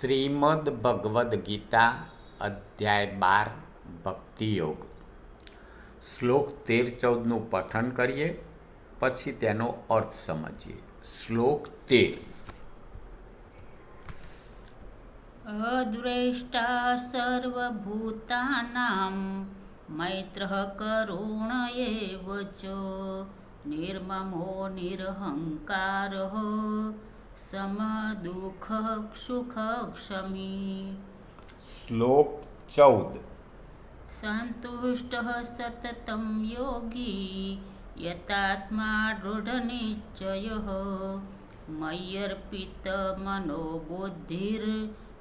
શ્રીમદ ભગવદ્ ગીતા અધ્યાય બાર, ભક્તિયોગ. શ્લોક તેર ચૌદનું પઠન કરીએ, પછી તેનો અર્થ સમજીએ. શ્લોક તેર. અદ્વેષ્ટા સર્વભૂતાનાં મૈત્ર કરુણ એવ ચ નિર્મમો નિરહંકારઃ. સમદુઃખ સુખ ક્ષમી શ્લોક ચૌદ સંતુષ્ટ સતતમ યોગી યતાત્મા દૃઢ નિશ્ચય મય્યર્પિત મનોબુદ્ધિર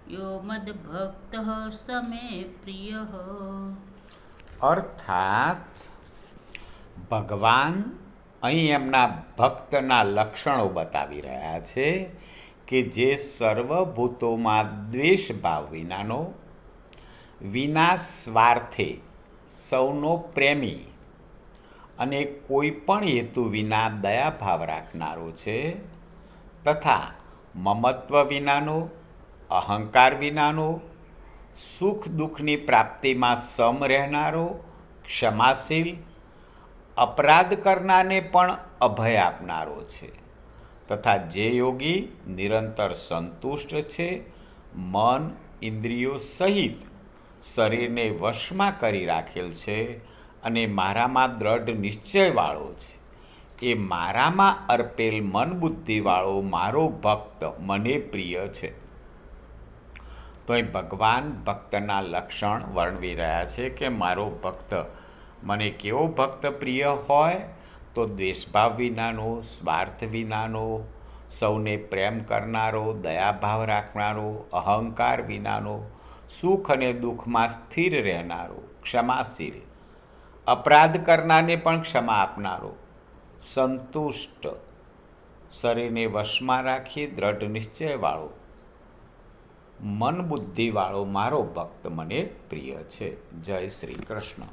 યો મદભક્ત સમે પ્રિય અર્થાત ભગવાન અહીં એમના ભક્તના લક્ષણો બતાવી રહ્યા છે કે જે સર્વભૂતોમાં દ્વેષ ભાવ વિનાનો, વિના સ્વાર્થે સૌનો પ્રેમી અને કોઈ પણ હેતુ વિના દયાભાવ રાખનારો છે તથા મમત્વ વિનાનો, અહંકાર વિનાનો, સુખ દુઃખની પ્રાપ્તિમાં સમ રહેનારો, ક્ષમાશીલ અપરાધ કરનારને પણ અભય આપનારો છે. તથા જે યોગી નિરંતર સંતુષ્ટ છે, મન, ઇન્દ્રિયો સહિત શરીરને વશમાં કરી રાખેલ છે અને મારામાં દ્રઢ નિશ્ચયવાળો છે. એ મારામાં અર્પેલ મન બુદ્ધિવાળો મારો ભક્ત મને પ્રિય છે. તો એ ભગવાન ભક્તના લક્ષણ વર્ણવી રહ્યા છે કે મારો ભક્ત મને કેવો ભક્ત પ્રિય હોય તો દ્વેષભાવ વિનાનો, સ્વાર્થ વિનાનો, સૌને પ્રેમ કરનારો, દયાભાવ રાખનારો, અહંકાર વિનાનો, સુખ અને દુઃખમાં સ્થિર રહેનારો, ક્ષમાશીલ, અપરાધ કરનારને પણ ક્ષમા આપનારો, સંતુષ્ટ, શરીરને વશમાં રાખી દ્રઢ નિશ્ચયવાળો, મન બુદ્ધિવાળો મારો ભક્ત મને પ્રિય છે. જય શ્રી કૃષ્ણ.